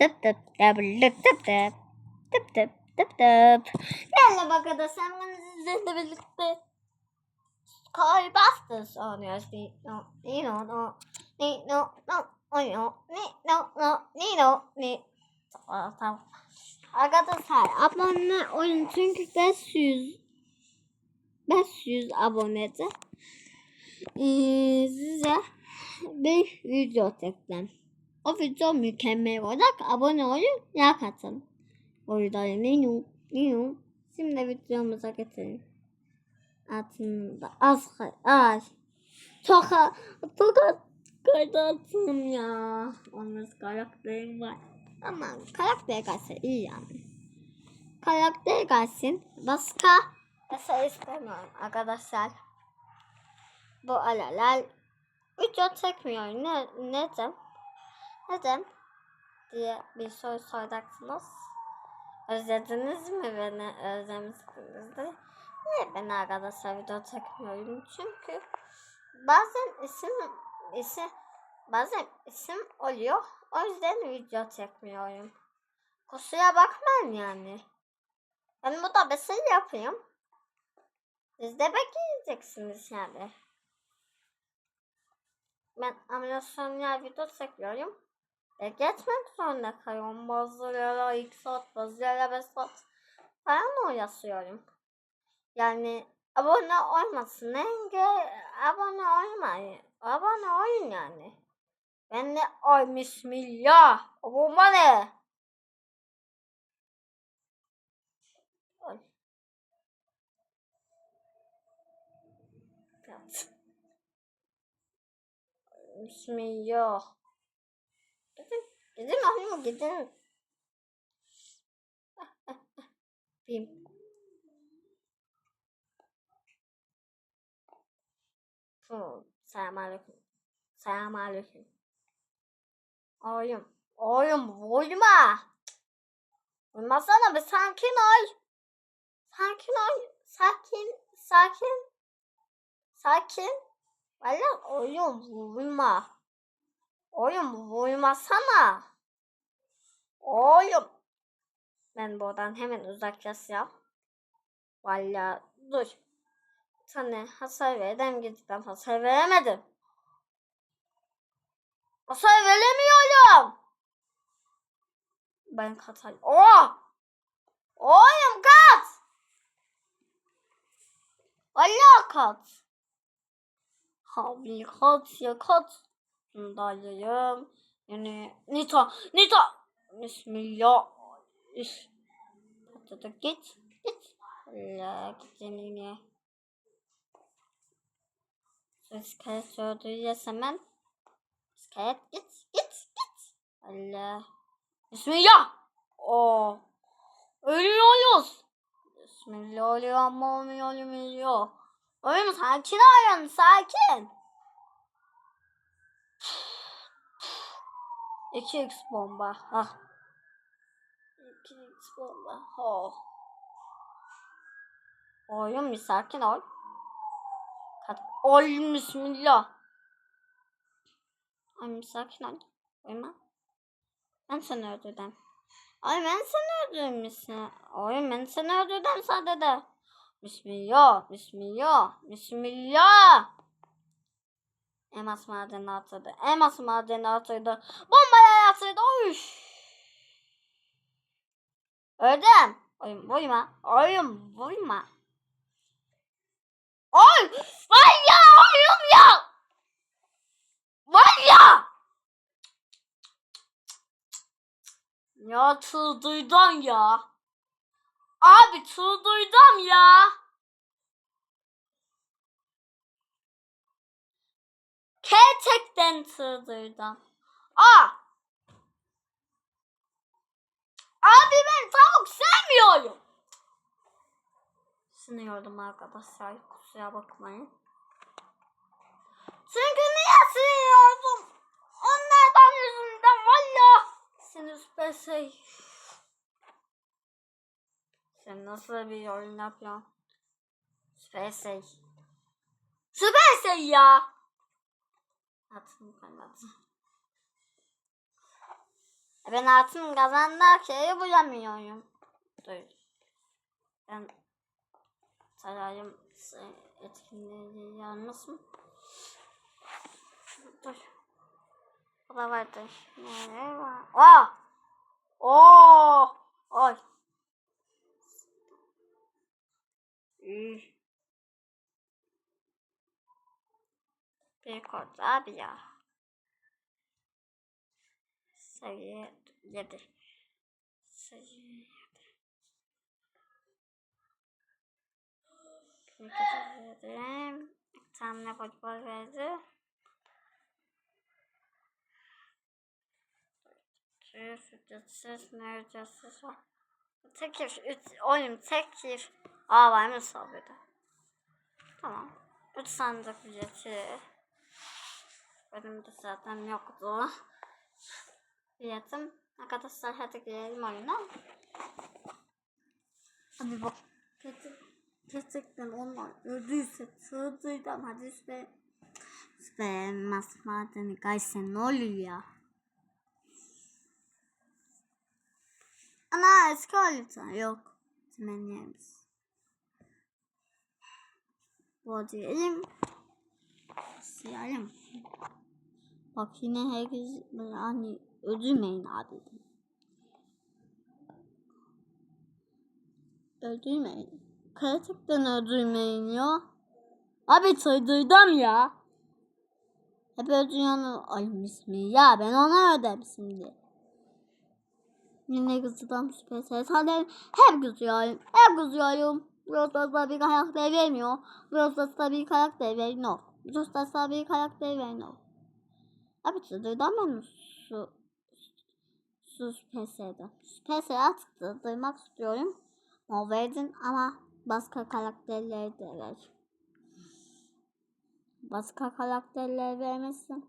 Tıp tıp tıp tıp tıp tıp. Tıp tıp tıp tıp. Gel bak arkadaşlar sizlerle birlikte Skybusters oynuyoruz. Nino, Nino, no, Nino, no, Nino, Nino, no, Nino, Nino. Tamam, tamam. Arkadaşlar abone olun çünkü 500 500 abonede ee, size bir video çektim. O video mükemmel olacak. Abone olun, like atın. Orada ninu, ninu. Şimdi videomuza geçelim. Altında az. Ay. Çok az kaydattım ya. Olmaz karakterim var. Ama karakter gelse iyi yani. Karakter gelsin. Başka mesela istemiyorum arkadaşlar. Bu alalar video çekmiyor. Ne, neden? Neden? diye bir soru soracaksınız. Özlediniz mi beni? Özlemişsiniz de. Niye ben arkadaşlar video çekmiyorum? Çünkü bazen isim isim bazen isim oluyor. O yüzden video çekmiyorum. Kusura bakmayın yani. Ben bu da şey yapayım. Siz de bekleyeceksiniz yani. Ben animasyonlar video çekiyorum. E geçmek zorunda kalıyorum. Bazıları 2 saat, bazıları 5 saat falan uğraşıyorum. Yani abone olmasın. Enge abone olmayın. Abone olun yani. Ben de ay bismillah. Abone ne? Bismillah. Gidin. Annem gidin. Bim. Hı, Selamünaleyküm. Selamünaleyküm. Oyum. Oyum. Vurma. Vurmasana bir sakin ol. Sakin ol. Sakin. Sakin. Sakin. Valla oyun vurma. Oyun vurmasana. Oyun. Ben buradan hemen uzaklaşacağım. Valla dur. Sana hasar verdim gittim. Hasar veremedim. Hasar veremiyorum. Ben katar. Oh! Oyun kat! Valla kat. Abi kat ya kat. Dalayım. Yani Nita, Nita. Bismillah. İş. Patladı git, git. Allah gideceğim yine. İskelet söyleyeceğiz hemen. İskelet git, git, git. Allah. Bismillah. Oo. Ölüyoruz. Bismillah oluyor ama olmuyor, olmuyor. Oyun sakin olun, sakin. 2x bomba. Ah. 2x bomba. Oh. Oyun bir sakin ol. Kat ol bismillah. Oyun bir sakin ol. Uyuma. Ben seni öldürdüm. Ay ben seni öldürmüşsün. Oyun ben seni öldürdüm sadece. Bismillah. Bismillah. Bismillah. Elmas madeni atıldı. Elmas madeni atıldı. Bombaya atıldı. Uş. Öldüm. Oyun vurma. Oyun vurma. Oy! Var ya oyun ya! Var ya! Ya çıldırdım ya. Abi çıldırdım ya. Gerçekten çıldırdım. Aa! Abi ben tavuk sevmiyorum. Sınıyordum arkadaşlar. Kusura bakmayın. Çünkü niye sınıyordum? Onlardan yüzünden valla. Sinir süperse. Sen nasıl bir oyun yapıyorsun? Süpersey. Süpersey ya. Atın kanadı. Ben altın kazandığı şeyi bulamıyorum. Dur. Ben sarayım etkinliği yalnız mı? Dur. Bu da vardır. Nereye var? Aa! Oo! Oy. Üh. Bir kod abi ya. Sayı yedi. Kriket verdim. Bir tane futbol verdi. Ücretsiz, ne ücretsiz var? Tekir, üç, oyun tekir. Aa var mı sabırdı? Tamam. Üç sandık ücreti. Benim de zaten yoktu. Fiyatım. Arkadaşlar hadi girelim oyuna. Abi bak. Gerçek, gerçekten onlar öldüyse sığdırdım. Hadi işte. İşte masmadeni gaysen ne oluyor ya? Ana eski harita yok. Temennilerimiz. Bu diyelim. Siyelim. Bak yine herkes hani öldürmeyin abi. Öldürmeyin. Gerçekten öldürmeyin ya. Abi duydum ya. Hep öldürüyorsun ay ismi. Ya ben ona öderim şimdi. Yine kızıdan süper ses. Hadi hep kızıyorum. Hep kızıyorum. Brostas'ta bir karakter vermiyor. Brostas'ta bir karakter veriyor. Brostas'ta bir karakter veriyor. Abi çıldırdım ben su su PS'de. PS artık duymak istiyorum. O verdin ama başka karakterleri de ver. Başka karakterleri vermezsen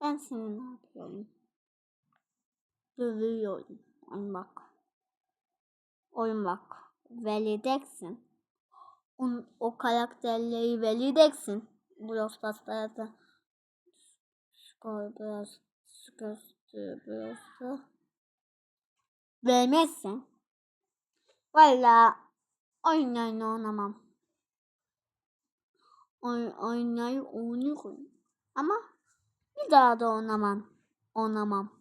ben seni ne yapıyorum? Dövüyorum. Oyun bak. Oyun bak. Vereceksin. On, o karakterleri vereceksin. Brawl Stars'ta da skor biraz da. Vermezsen valla oyunlarını oynamam. Oyun, oyunları oynuyorum. Ama bir daha da oynamam. Oynamam.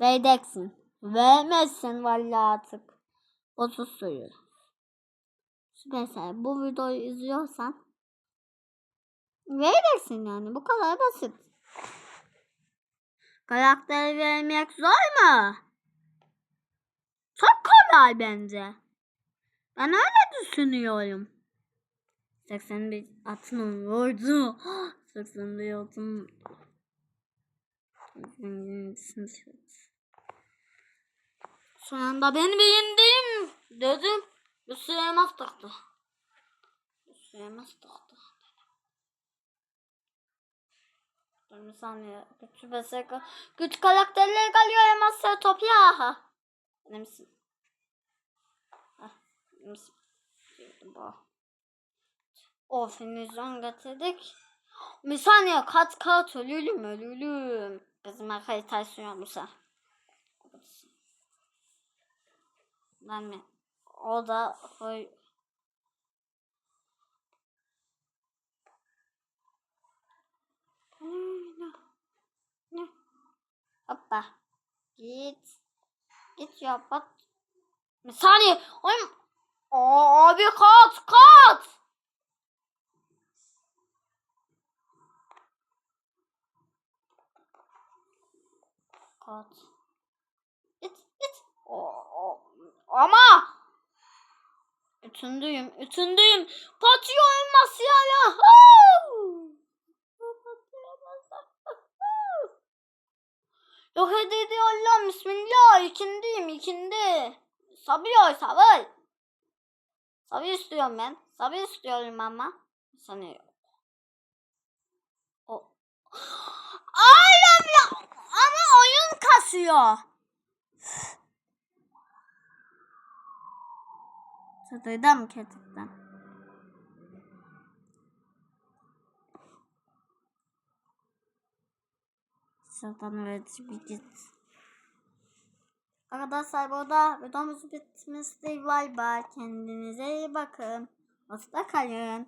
Vereceksin. Vermezsin valla artık. 30 suyu. Mesela bu videoyu izliyorsan vereceksin yani. Bu kadar basit. Karakter vermek zor mu? Çok kolay bence. Ben öyle düşünüyorum. 81 atın vurdu. 81 atın. Son anda beni beğendim dedim. Bir süremez taktı. Bir süremez taktı. Dur bir saniye. Güç besek. Güç karakterleri geliyor Emasya Topya. Ne misin? Hah. Ne misin? Of füzyon getirdik. Bir saniye kat kat ölülüm ölülüm. Bizim akreditasyonumuz. Ben mi? O da koy. Ne? Ne? Hoppa. Git. Git ya bak. Bir saniye. Oyun. Abi kat kat. Kat. Git git. O, o. Ama. Ütündüyüm, ütündüyüm. Patıyor Masya'ya. Yok edildi Allah bismillah. İkindiyim ikindi. Sabıyor sabır. Sabır istiyorum ben. Sabır istiyorum ama. Sanıyorum. O. Ayım ya. Ama oyun kasıyor. Duydum gerçekten. Şuradan öğretici bir git. Arkadaşlar burada videomuz bitmiştir. Bay bay. Kendinize iyi bakın. Hoşça kalın.